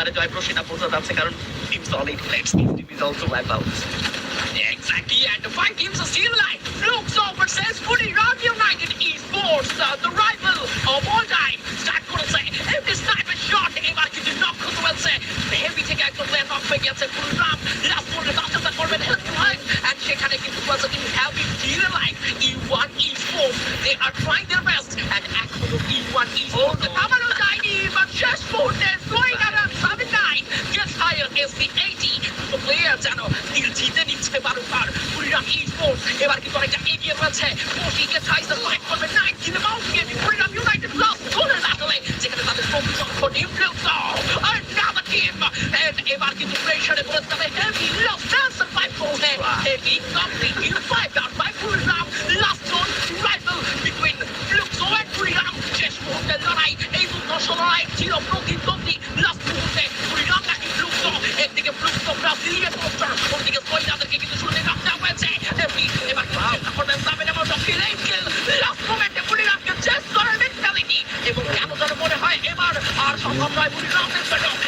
পারে জয়প্রো সেটা বোঝা যাচ্ছে কারণ team solid let's team is also wipe out Exactly, and the five teams are still alive. Looks over says Fully Rock United Esports, uh, the rival of all time. Start করেছে every sniper shot এবার কিন্তু knock করতে পারছে heavy থেকে একদম player knock হয়ে গেছে ফুল Ram last বলে দশটা করবেন হেল্প টু লাইফ এন্ড সেখানে কিন্তু was in heavy deal like E1 Esports they are trying their best and এখনও E1 Esports কামানো যায়নি but শেষ মুহূর্তে going around 79 gets higher is the 80 তো প্লেয়ার যেন তীর জিতে নিচ্ছে বারবার কুড়িরাম ই স্পোর্টস এবার কিন্তু অনেকটা এগিয়ে রয়েছে কোশিকে সাইজে ফাইট করবে নাইট দিলে মাউন্ট গেম কুড়িরাম ইউনাইটেড প্লাস গোলের ব্যাটলে যেখানে তাদের প্রভু সংকট ইমপ্লেস আর নাদা টিম এবার কিন্তু প্রেসারে পড়ে যাবে হেভি লস চান্স ফাইভ করবে হেভি কমপ্লিট সম্ভব নয় জন্য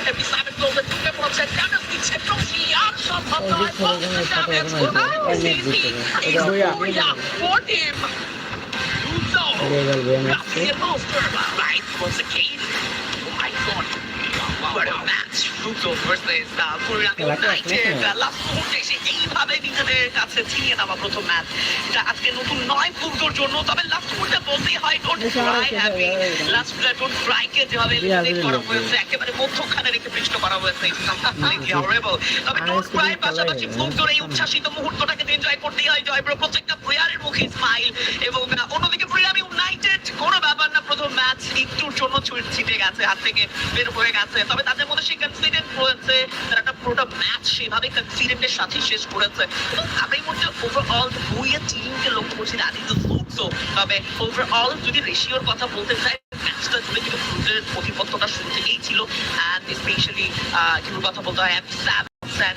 এমনি সাবেন ঢুকে পড়ছে ড্যামেজ দিচ্ছে টসি আর সম্ভব নয় damage oh What a match! Ruto versus uh, United. না। লাস্ট মুহূর্তে এসে এইভাবে নিজেদের কাছে ছিনিয়ে নেওয়া প্রথম ম্যাচ এটা আজকে নতুন নয় পুরোর জন্য তবে লাস্ট মুহূর্তে বলতেই হয় ডোন্ট ক্রাই হ্যাপি খেলা হয়। ডোন্ট ক্রাই কে যেভাবে বিরাট করা হয়েছে। একেবারে মধ্যখানে রেখে পৃষ্ঠ করা হয়েছে তবে ডোন্ট ক্রাই পাশাপাশি না। ফুটবল এই উচ্ছ্বাসিত মুহূর্তটাকে এনজয় করতেই হয় জয়ব্র। প্রত্যেকটা প্লেয়ারের মুখে স্মাইল এবং অন্যদিকে প্রিয়াম ইউনাইটেড কোনো ব্যাপার না প্রথম ম্যাচ একটুর জন্য ছুট ছিটে গেছে হাত থেকে বের হয়ে গেছে। তবে তাদের মধ্যে সেই কনফিডেন্ট রয়েছে তারা একটা পুরোটা ম্যাচ সেভাবে কনফিডেন্টের সাথে শেষ করেছে। এবং আমি মধ্যে ওভারঅল দুইয়ে টিমকে লক্ষ্য করছি দ্যাট ইজ তবে ওভারঅল যদি রেশিওর কথা বলতে চাই ম্যাচটা জুড়ে কিন্তু ফুটের প্রতিপত্তটা শুরু থেকেই ছিল। অ্যান্ড স্পেশালি কিছু কথা বলতে হয় অ্যাথলেট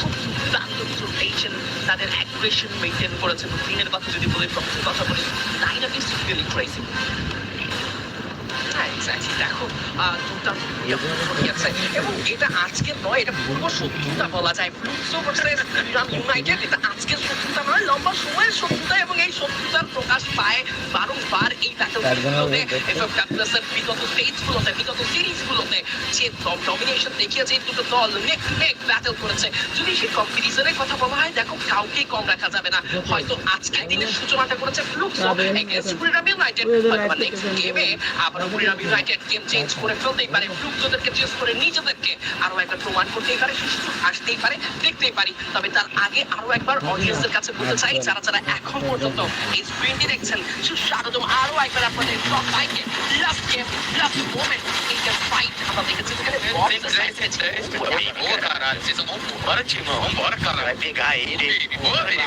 খুব দুর্দান্ত কিছু তাদের অ্যাগ্রেশন মেনটেন করেছে। রুটিনের কথা যদি বলি প্রথম কথা বলি line is really crazy exactly দেখো দুর্দান্ত এবং এটা আজকের নয় এটা পূর্ব শত্রুতা বলা যায়। ভার্সেস ইউনাইটেড এটা আজকের শত্রুতা নয় লম্বা সময়ের শত্রুতা এবং এই শত্রুতার প্রকাশ পায় বারংবার এই ব্যাটলগুলোতে এফএফ ডাবলাসের বিগত স্টেজগুলোতে বিগত সিরিজগুলোতে যে ডমিনেশন দেখিয়েছে এই দুটো দল নেক নেক ব্যাটল করেছে। যদি সেই কম্পিটিশনের কথা বলা হয় দেখো কাউকেই কম রাখা যাবে না। হয়তো আজকের দিনের সূচনাটা করেছে ফ্লুক্সো এগেইনস্ট ইউনাইটেড হয়তো নেক্সট গেমে আবার ইউনাইটেড গেম চেঞ্জ করে ফেলতেই পারে। ফ্লুক্সোদেরকে চেঞ্জ করে নিজেদেরকে আরও একবার প্রমাণ করতেই পারে সুযোগ আসতেই পারে, দেখতেই পারি। তবে তার আগে আরও একবার অডিয়েন্সের কাছে বলতে চাই, যারা যারা এখন পর্যন্ত এই স্ক্রিনটি দেখছেন সুস্বাগতম আরও একবার আপনাদের সবাইকে লাভ গেম লাভ মোমেন্ট এই যে ফাইট আমরা দেখেছি যেখানে Boa, caralho. Vocês vão embora, Timão. Vambora, caralho. Vai pegar ele. Boa, baby.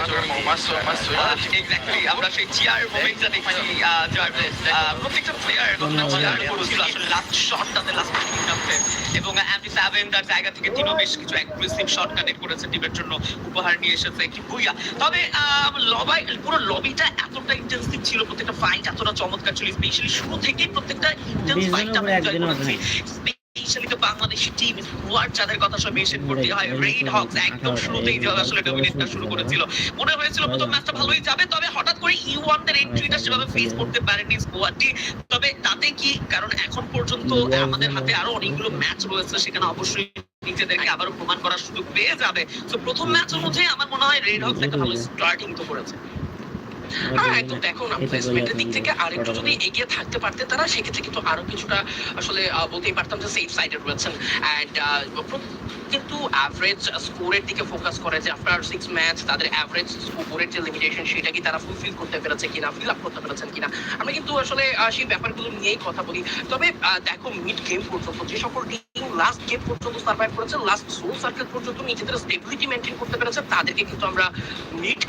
Meu irmão, maçou, maçou. Exactly আমরা সেই চিয়ার মোমেন্টটা দেখছি আহ, জয় আহ, প্রত্যেকটা প্লেয়ার চিয়ার করছিল আসলে লাস্ট শটটাতে লাস্ট মিনিটটাতে এবং অ্যান্ডি সেভেন তার জায়গা থেকে তিনও বেশ কিছু অ্যাগ্রেসিভ শট কানেক্ট করেছে টিমের জন্য উপহার নিয়ে এসেছে কি ভুইয়া তবে লবাই পুরো লবিটা এতটা ইন্টেন্সিভ ছিল প্রত্যেকটা ফাইট এতটা চমৎকার ছিল স্পেশালি শুরু থেকেই প্রত্যেকটা ইন্টেন্স ফাইট আমরা উপরে এনজয় একদিনও করেছি স্পেশালি তো বাংলাদেশি টিম ওয়ার্ড যাদের কথা সব মেনশন করতে হয়। রেড হকস একদম শুরুতেই যে আসলে ডমিনেটটা শুরু করেছিল। মনে হয়েছিল প্রথম ম্যাচটা ভালোই যাবে তবে হঠাৎ করে ইউ ওয়ান এন্ট্রিটা সেভাবে ফেস করতে পারেনি স্কোয়াডটি তবে তাতে কি? কারণ এখন পর্যন্ত আমাদের হাতে আরও অনেকগুলো ম্যাচ রয়েছে সেখানে অবশ্যই নিজেদেরকে আবারও প্রমাণ করার সুযোগ পেয়ে যাবে। তো প্রথম ম্যাচের মধ্যে আমার মনে হয় রেড হকস একটা ভালো স্টার্টিং তো করেছে। হ্যাঁ একদম দেখো না প্লেসমেন্টের দিক থেকে আরেকটু যদি এগিয়ে থাকতে পারতে তারা সেক্ষেত্রে কিন্তু আরও কিছুটা আসলে বলতেই পারতাম যে সেফ সাইডে রয়েছেন। অ্যান্ড কিন্তু অ্যাভারেজ স্কোরের দিকে ফোকাস করে যে আফটার সিক্স ম্যাচ তাদের অ্যাভারেজ স্কোরের যে লিমিটেশন সেটা কি তারা ফুলফিল করতে পেরেছে কিনা ফিল আপ করতে পেরেছেন কিনা? আমরা কিন্তু আসলে সেই ব্যাপারগুলো নিয়েই কথা বলি। তবে দেখো মিড গেম পর্যন্ত যে সকল টিম লাস্ট গেম পর্যন্ত সার্ভাইভ করেছে লাস্ট সোল সার্কেল পর্যন্ত নিজেদের স্টেবিলিটি মেনটেন করতে পেরেছে তাদেরকে কিন্তু আমরা মিড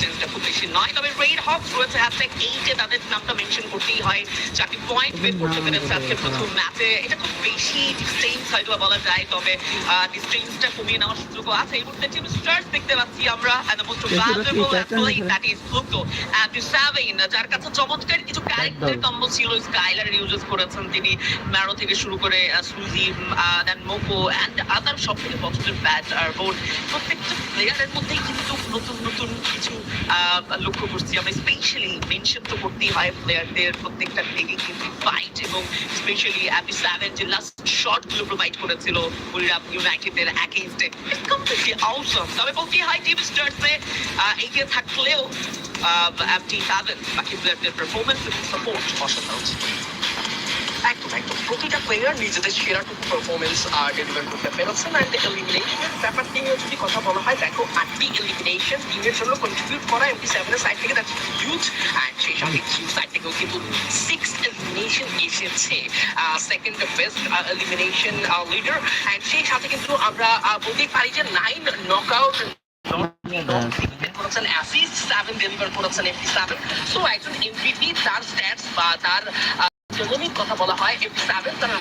চেঞ্জটা খুব বেশি নয়। তবে রেড হকস রয়েছে হ্যাশট্যাগ এইটে তাদের নামটা মেনশন করতেই হয় চারটি পয়েন্ট বের করতে পেরেছে আজকে প্রথম ম্যাচে এটা খুব বেশি ডিস্টেন্স হয়তো বলা যায় তবে ডিস্টেন্সটা কমিয়ে নেওয়ার সুযোগও আছে। এই মুহূর্তে টিম স্টার্স দেখতে পাচ্ছি আমরা and the most valuable athlete that is Pluto and Savin যার কাছে চমৎকার কিছু ক্যারেক্টার কম্বো ছিল স্কাইলার ইউজেস করেছেন তিনি ম্যারো থেকে শুরু করে সুজি দেন মোকো অ্যান্ড আদার সব থেকে পছন্দের ব্যাট আর বোর্ড প্রত্যেকটা প্লেয়ারের মধ্যেই কিন্তু নতুন নতুন কিছু লক্ষ্য করছি আমরা প্রত্যেকটা দিকে কিন্তু ফাইট এবং স্পেশালি অ্যাপি সেভেন যে লাস্ট শটগুলো প্রোভাইড করেছিল কুড়িরাম ইউনাইটেডের অ্যাগেইনস্টে কমপ্লিটলি আউটসাম তবে বলতে হয় টিম স্টার্সে এগিয়ে থাকলেও অ্যাপটি সেভেন বাকি প্লেয়ারদের পারফরমেন্স সাপোর্ট অসাধারণ ছিল। একদম একদম প্রতিটা প্লেয়ার নিজেদের সেরাটুকু পারফরমেন্স ডেলিভার করতে পেরেছেন অ্যান্ড এলিমিনেশনের ব্যাপারটি নিয়ে যদি কথা বলা হয় দেখো আটটি এলিমিনেশন টিমের জন্য কন্ট্রিবিউট করা এমপি সেভেনের সাইড থেকে দ্যাটস হিউজ অ্যান্ড সেই সাথে জিও সাইড থেকেও কিন্তু সিক্স এলিমিনেশন এসেছে second best elimination leader and সেই সাথে কিন্তু আমরা বলতেই পারি যে নাইন নকআউট করেছেন অ্যাসিস্ট সেভেন ডেলিভার করেছেন এমপি সেভেন সো একজন এমভিপি তার স্ট্যাটস বা তার কথা বলা হয় এমপি সেভেন তারা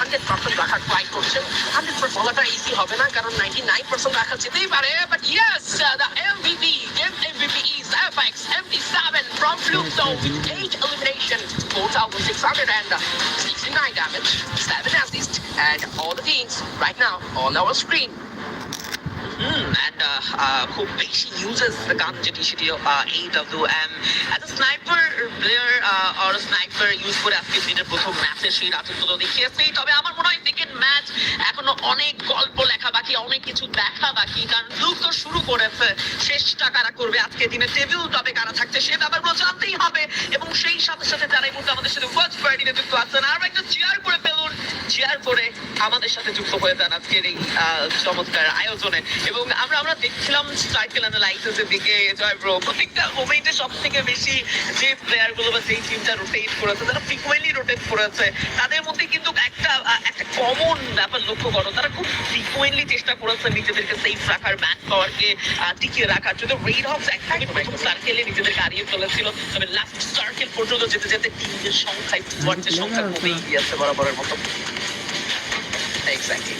হান্ড্রেড পার্সেন্ট রাখার ট্রাই করছেন হান্ড্রেড পার্সেন্ট বলাটা ইজি হবে না কারণ নাইনটি নাইন পার্সেন্ট রাখা যেতেই পারে but yes the MVP game MVP is FX MP seven from fluke zone with eight elimination, 4,669 damage, 7 assists, and all the teams right now on our screen. Hmm, and uh, uh, খুব বেশি uses the gun যেটি সেটি AWM as a sniper player uh, or a sniper use করে আজকে দিনের প্রথম ম্যাচে সেই রাজত্ব তো দেখিয়েছেই তবে আমার মনে হয় সেকেন্ড ম্যাচ এখনও অনেক গল্প লেখা বাকি অনেক কিছু দেখা বাকি কারণ লুক তো শুরু করেছে। শেষটা কারা করবে আজকে দিনে। টেবিল টপে কারা থাকছে সে ব্যাপারগুলো জানতেই হবে। এবং সেই সাথে সাথে যারা এই মুহূর্তে আমাদের সাথে ওয়াচ পার্টিতে যুক্ত আছেন আর একটা চেয়ার করে ফেলুন। চেয়ার করে আমাদের সাথে যুক্ত হয়ে যান আজকের এই চমৎকার আয়োজনে। এবং আমরা আমরা দেখছিলাম সাইকেল অ্যানালাইসিসের দিকে জয় ব্রো প্রত্যেকটা মোমেন্টে সব থেকে বেশি যে প্লেয়ারগুলো বা যেই টিমটা রোটেট করেছে, তারা ফ্রিকুয়েন্টলি রোটেট করেছে, তাদের মধ্যে কিন্তু একটা একটা কমন ব্যাপার লক্ষ্য করো, তারা খুব ফ্রিকুয়েন্টলি চেষ্টা করেছে নিজেদেরকে সেফ রাখার ব্যাক পাওয়ারকে টিকিয়ে রাখার। যদি রেড হক্স একদমই প্রথম সার্কেলে নিজেদেরকে হারিয়ে ফেলেছিল তবে লাস্ট সার্কেল পর্যন্ত যেতে যেতে টিমের সংখ্যায় সংখ্যা কমেই গিয়েছে বরাবরের মতো। এক্স্যাক্টলি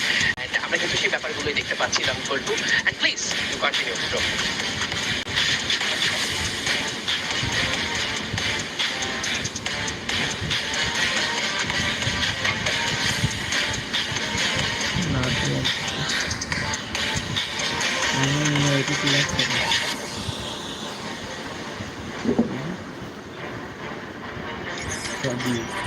আমরা কিন্তু সেই ব্যাপারগুলোই দেখতে পাচ্ছি Ram to end please you continue bro না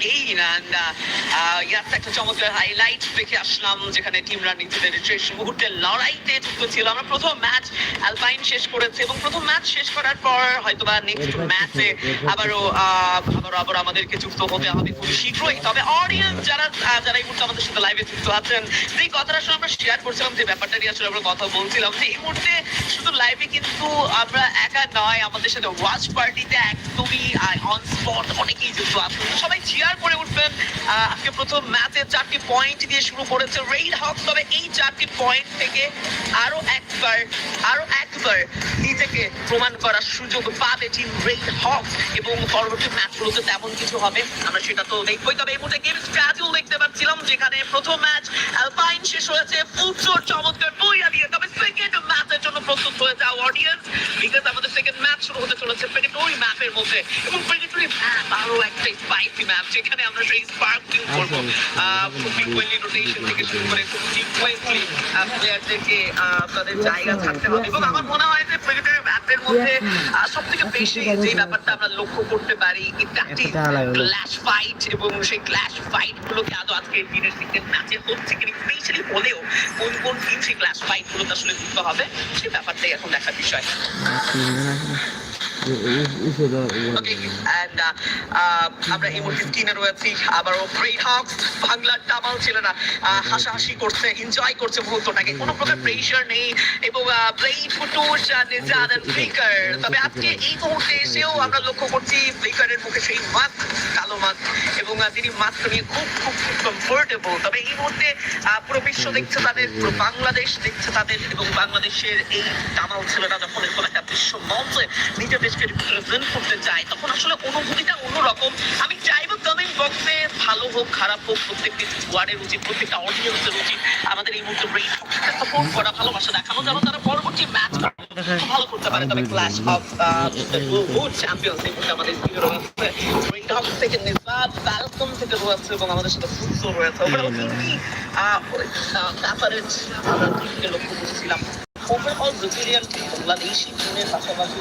অ্যাগেইন অ্যান্ড ইয়াস একটা চমৎকার হাইলাইট দেখে আসলাম যেখানে টিমরা নিজেদের শেষ মুহূর্তের লড়াইতে যুক্ত ছিল। আমরা প্রথম ম্যাচ অ্যালপাইন শেষ করেছে এবং প্রথম ম্যাচ শেষ করার পর হয়তোবা নেক্সট ম্যাচে আবারও আবারও আবার আমাদেরকে যুক্ত হতে হবে খুব শীঘ্রই। তবে অডিয়েন্স যারা যারা এই মুহূর্তে আমাদের সাথে লাইভে যুক্ত আছেন যে কথাটা আসলে আমরা শেয়ার করছিলাম যে ব্যাপারটা নিয়ে আসলে আমরা কথা বলছিলাম যে এই মুহূর্তে শুধু লাইভে কিন্তু আমরা একা নয় আমাদের সাথে ওয়াচ পার্টিতে একদমই অন স্পট অনেকেই যুক্ত আছেন। সবাই চিয়ার উঠবেন আজকে প্রথম ম্যাচে চারটি পয়েন্ট দিয়ে শুরু করেছে রেইড হক তবে এই চারটি পয়েন্ট থেকে আরও একবার আরও একবার নিজেকে প্রমাণ করার সুযোগ পাবে টিম রেইড হক এবং পরবর্তী ম্যাচগুলোতে তেমন কিছু হবে, আমরা সেটা তো দেখবোই। তবে এই মুহূর্তে গেম স্ট্র্যাটেজি দেখতে পাচ্ছিলাম, যেখানে প্রথম ম্যাচ অ্যালপাইন শেষ হয়েছে চমৎকার বইয়া দিয়ে। তবে সেকেন্ড ম্যাচের জন্য প্রস্তুত হয়ে অডিয়েন্স বিকজ আমাদের শুরু হতে চলেছে প্রেগেটরি ম্যাপের মধ্যে। এবং প্রেগেটরি ম্যাপ আরও একটা স্পাইসি ম্যাপ যেখানে আমরা সেই স্পার্ক ফিল করব। আহ, খুব ফ্রিকুয়েন্টলি রোটেশন থেকে শুরু করে খুব ফ্রিকুয়েন্টলি প্লেয়ারদেরকে তাদের জায়গা থাকতে হবে। এবং আমার মনে হয় যে প্রেগেটরি ম্যাপের মধ্যে সব থেকে বেশি যে ব্যাপারটা আমরা লক্ষ্য করতে পারি ইন্টারটিভ একটা ক্ল্যাশ ফাইট এবং সেই ক্ল্যাশ ফাইট গুলোকে আদৌ আজকে দিনের সেকেন্ড ম্যাচে হচ্ছে কিনা স্পেশালি হলেও কোন কোন টিম সেই ক্ল্যাশ ফাইট গুলোতে আসলে যুক্ত হবে সেই ব্যাপারটাই এখন দেখার বিষয়। ওকে আমরা ইমো ফিফটিনে রয়েছি। আবারও ব্রেইন হক্স বাংলার টামাল ছিল না। হাসাহাসি করছে এনজয় করছে মুহূর্তটাকে। কোনো প্রকার প্রেশার নেই এবং ব্লেড ফুটুস নিজাদ ফ্লিকার তবে আজকে এই মুহূর্তে এসেও আমরা লক্ষ্য করছি ফ্লিকারের মুখে সেই মাস্ক কালো মাস্ক এবং তিনি মাস্ক নিয়ে খুব খুব খুব কমফোর্টেবল তবে এই মুহূর্তে পুরো বিশ্ব দেখছে তাদের পুরো বাংলাদেশ দেখছে তাদের এবং বাংলাদেশের এই টামাল ছেলেরা যখন এরকম একটা বিশ্ব মঞ্চে নিজের দেশকে রিপ্রেজেন্ট করতে যায় তখন আসলে অনুভূতিটা অন্যরকম। আমি চাইব কমেন্ট বক্সে ভালো হোক খারাপ হোক প্রত্যেকটি স্কোয়াডের উচিত প্রত্যেকটা অডিয়েন্সের উচিত আমাদের এই মুহূর্তে ব্রেক সাপোর্ট করা ভালোবাসা দেখানো যেন তারা পরবর্তী ম্যাচ ভালো করতে পারে। তবে ক্লাস অফ চ্যাম্পিয়ন্স এই আমাদের হাউস থেকে নিজাদ ফ্যালকন থেকে রয়েছে এবং আমাদের সাথে রয়েছে। তিনটি টিমকে লক্ষ্য করছিলাম। ওভারঅল ব্রাজিলিয়ান বাংলাদেশি টিমের পাশাপাশি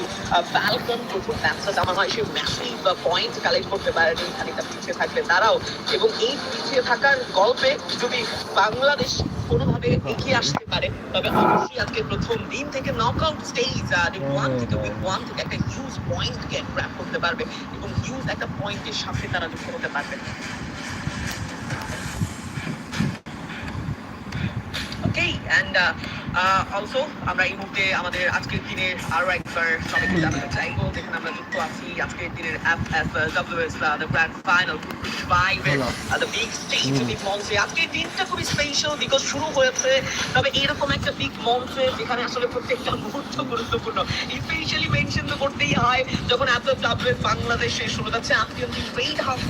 ফ্যালকন প্রথম ম্যাচটা আমার হয়। ম্যাসিভ পয়েন্ট কালেক্ট করতে পারেনি খানিকটা পিছিয়ে থাকবে তারাও। এবং এই পিছিয়ে থাকার গল্পে যদি বাংলাদেশ কোনোভাবে এগিয়ে আসতে পারে। তবে অবশ্যই আজকে প্রথম দিন থেকে নক নকআউট স্টেজ আর ওয়ান থেকে উইক ওয়ান থেকে একটা হিউজ পয়েন্ট গেট গ্র্যাপ করতে পারবে এবং হিউজ একটা পয়েন্টের সাথে তারা যুক্ত হতে পারবে। অ্যান্ড অলসো আমরা এই মুহূর্তে আমাদের আজকের দিনে আরও একবার সবাইকে জানাতে চাইব যেখানে আমরা যুক্ত আছি আজকের দিনের F F the grand final five the big stage big মঞ্চে আজকের দিনটা খুবই স্পেশাল বিকজ শুরু হয়েছে তবে এরকম একটা বিগ মঞ্চে যেখানে আসলে প্রত্যেকটা মুহূর্ত গুরুত্বপূর্ণ। স্পেশালি মেনশন তো করতেই হয় যখন এত বাংলাদেশে শুরু যাচ্ছে চ্যাম্পিয়ন রেড হাউস